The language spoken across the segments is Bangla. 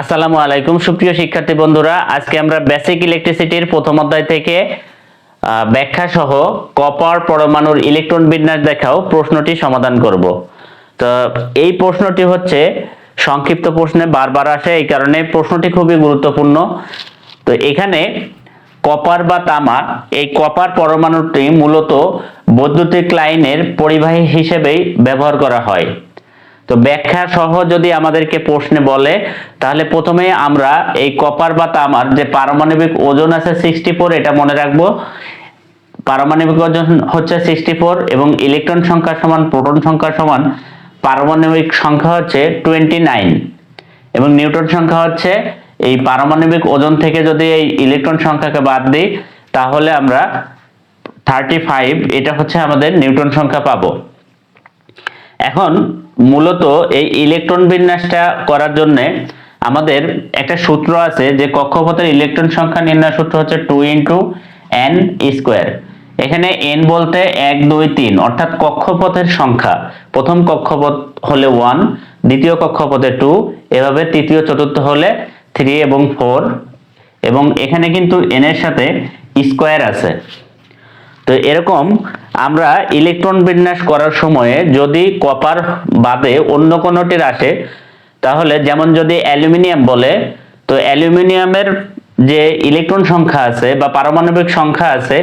আসসালামু আলাইকুম, সুপ্রিয় শিক্ষার্থী বন্ধুরা। আজকে আমরা বেসিক ইলেকট্রিসিটির প্রথম অধ্যায় থেকে ব্যাখ্যা সহ কপার পরমাণুর ইলেকট্রন বিন্যাস দেখাও প্রশ্নটি সমাধান করব। তো এই প্রশ্নটি হচ্ছে, সংক্ষিপ্ত প্রশ্নে বারবার আসে, এই কারণে প্রশ্নটি খুবই গুরুত্বপূর্ণ। তো এখানে কপার বা তামা এই কপার পরমাণুটি মূলত বৈদ্যুতিক লাইনের পরিবাহী হিসেবেই ব্যবহার করা হয়। তো ব্যাখ্যা সহ যদি আমাদেরকে প্রশ্নে বলে, তাহলে প্রথমে আমরা এই কপার বা তামার যে পারমাণবিক ওজন আছে সিক্সটি ফোর এটা মনে রাখব। পারমাণবিক ওজন হচ্ছে সিক্সটি ফোর এবং ইলেকট্রন সংখ্যা সমান, প্রোটন সংখ্যা সমান, পারমাণবিক সংখ্যা হচ্ছে টোয়েন্টি নাইন এবং নিউটন সংখ্যা হচ্ছে এই পারমাণবিক ওজন থেকে যদি এই ইলেকট্রন সংখ্যাকে বাদ দিই, তাহলে আমরা থার্টি ফাইভ এটা হচ্ছে আমাদের নিউটন সংখ্যা পাবো। এখন মূলত এই ইলেকট্রন বিন্যাসটা করার জন্য আমাদের একটা সূত্র আছে যে কক্ষপথের ইলেকট্রন সংখ্যা নির্ণয় সূত্র হচ্ছে টু ইন্টু এন স্কোয়ার এখানে এন বলতে এক, দুই, তিন, অর্থাৎ কক্ষপথের সংখ্যা। প্রথম কক্ষপথ হলে ওয়ান দ্বিতীয় কক্ষপথে টু এভাবে তৃতীয়, চতুর্থ হলে থ্রি এবং ফোর এবং এখানে কিন্তু এন এর সাথে স্কোয়ার আছে। তো এরকম আমরা ইলেকট্রন বিন্যাস করার সময়ে যদি কপার বাদে অন্য কোনোটির আসে, তাহলে যেমন যদি অ্যালুমিনিয়াম বলে, তো অ্যালুমিনিয়ামের যে ইলেকট্রন সংখ্যা আছে বা পারমাণবিক সংখ্যা আছে,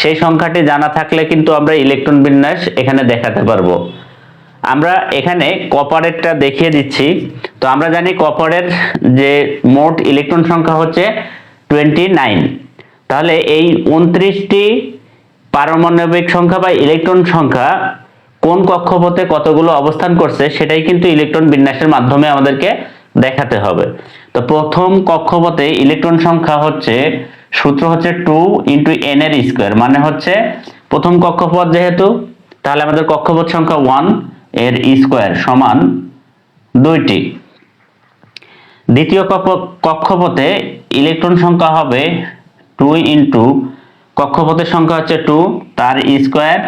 সেই সংখ্যাটি জানা থাকলে কিন্তু আমরা ইলেকট্রন বিন্যাস এখানে দেখাতে পারব। আমরা এখানে কপারেরটা দেখিয়ে দিচ্ছি। তো আমরা জানি কপারের যে মোট ইলেকট্রন সংখ্যা হচ্ছে টোয়েন্টি নাইন তাহলে এই উনত্রিশটি পারমাণবিক সংখ্যা বা ইলেকট্রন সংখ্যা কোন কক্ষপথে কতগুলো অবস্থান করছে, সেটাই কিন্তু ইলেকট্রন বিন্যাসের মাধ্যমে আমাদেরকে দেখাতে হবে। তো প্রথম কক্ষপথে ইলেকট্রন সংখ্যা হচ্ছে, সূত্র হচ্ছে টু ইন্টু এন এর স্কোয়ার মানে হচ্ছে প্রথম কক্ষপথ যেহেতু, তাহলে আমাদের কক্ষপথ সংখ্যা ওয়ানের স্কোয়ার সমান দুইটি। দ্বিতীয় কক্ষ- কক্ষপথে ইলেকট্রন সংখ্যা হবে টু ইন্টু কক্ষপথের সংখ্যা হচ্ছে টু তার স্কোয়ার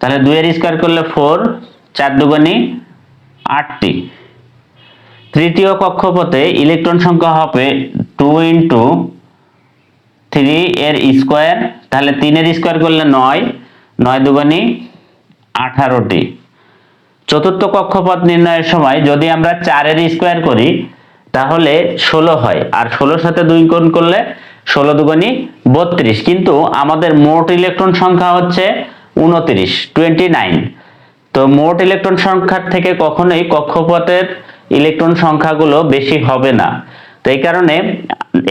তাহলে দুইয়ের স্কোয়ার করলে ফোর চার দুগুণি আটটি। তৃতীয় কক্ষপথে ইলেকট্রন সংখ্যা হবে টু ইন্টু থ্রি এর স্কোয়ার তাহলে তিনের স্কোয়ার করলে নয় নয় দুগুণি আঠারোটি। চতুর্থ কক্ষপথ নির্ণয়ের সময় যদি আমরা চারের স্কোয়ার করি, তাহলে ষোলো হয়, আর ষোলোর সাথে দুই গুণ করলে ষোলো দুগুণি বত্রিশ। কিন্তু আমাদের মোট ইলেকট্রন সংখ্যা হচ্ছে উনত্রিশ টোয়েন্টি নাইন তো মোট ইলেকট্রন সংখ্যার থেকে কখনোই কক্ষপথের ইলেকট্রন সংখ্যাগুলো বেশি হবে না। তো এই কারণে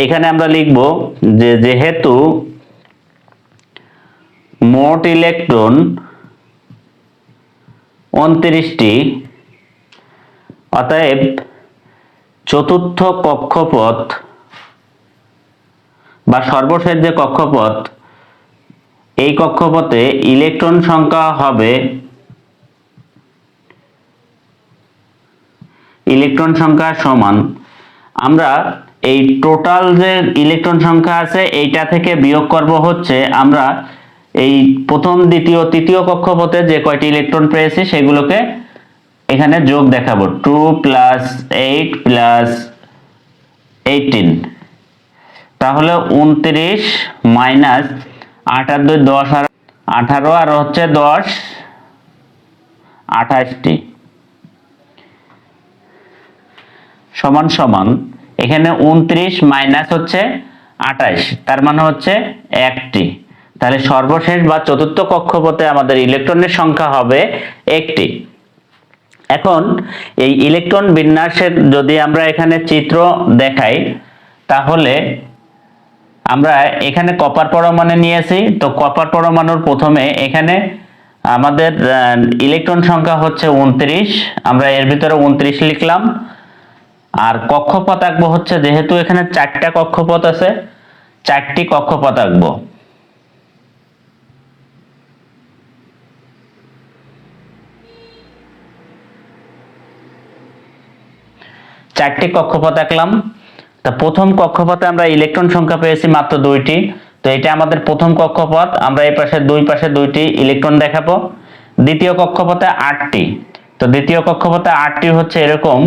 এখানে আমরা লিখব যে যেহেতু মোট ইলেকট্রন উনত্রিশটি, অতএব চতুর্থ কক্ষপথ বা সর্বশেষ যে কক্ষপথ, এই কক্ষপথে ইলেকট্রন সংখ্যা হবে ইলেকট্রন সংখ্যা সমান। আমরা এই টোটাল যে ইলেকট্রন সংখ্যা আছে, এইটা থেকে বিয়োগ করব হচ্ছে আমরা এই প্রথম, দ্বিতীয়, তৃতীয় কক্ষপথে যে কয়টি ইলেকট্রন পেয়েছি, সেগুলোকে এখানে যোগ দেখাবো। Two plus eight plus eighteen. তাহলে উনত্রিশ মাইনাস আট আর দুই দশ আর আঠারো, আর হচ্ছে দশ, আঠাশটি। সমান সমান, এখানে উনত্রিশ মাইনাস হচ্ছে আঠাশ, তার মানে হচ্ছে একটি। তাহলে সর্বশেষ বা চতুর্থ কক্ষপথে আমাদের ইলেকট্রনের সংখ্যা হবে একটি। এখন এই ইলেকট্রন বিন্যাসের যদি আমরা এখানে চিত্র দেখাই, তাহলে আমরা এখানে কপার পরমাণু নিয়েছি। তো কপার পরমাণুর প্রথমে এখানে আমাদের ইলেকট্রন সংখ্যা হচ্ছে উনত্রিশ। আমরা এর ভিতরে উনত্রিশ লিখলাম। আর কক্ষপথ আঁকবো হচ্ছে, যেহেতু এখানে চারটা কক্ষপথ আছে, চারটি কক্ষপথ আঁকবো। চারটি কক্ষপথ আঁকলাম। তা প্রথম কক্ষপথে আমরা ইলেকট্রন সংখ্যা পেয়েছি মাত্র দুইটি। তো এটা আমাদের প্রথম কক্ষপথ। আমরা এই পাশে, দুই পাশে দুইটি ইলেকট্রন দেখাবো। দ্বিতীয় কক্ষপথে আটটি। তো দ্বিতীয় কক্ষপথে আটটি হচ্ছে এরকম।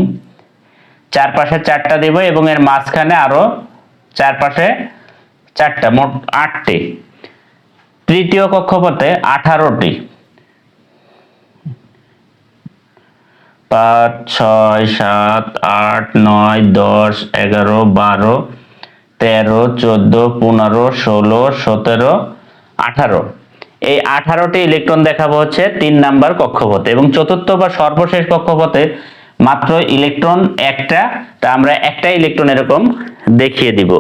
চারপাশে চারটা দিব এবং এর মাঝখানে আরও চারপাশে চারটা, মোট আটটি। তৃতীয় কক্ষপথে আঠারোটি। পাঁচ, ছয়, সাত, আট, নয়, দশ, এগারো, বারো, তেরো, চোদ্দ, পনেরো, ষোলো, সতেরো, আঠারো। এই আঠারোটি ইলেকট্রন দেখাবো হচ্ছে তিন নাম্বার কক্ষপথে এবং চতুর্থ বা সর্বশেষ কক্ষপথে মাত্র ইলেকট্রন একটা, তা আমরা একটা ইলেকট্রন এরকম দেখিয়ে দিব।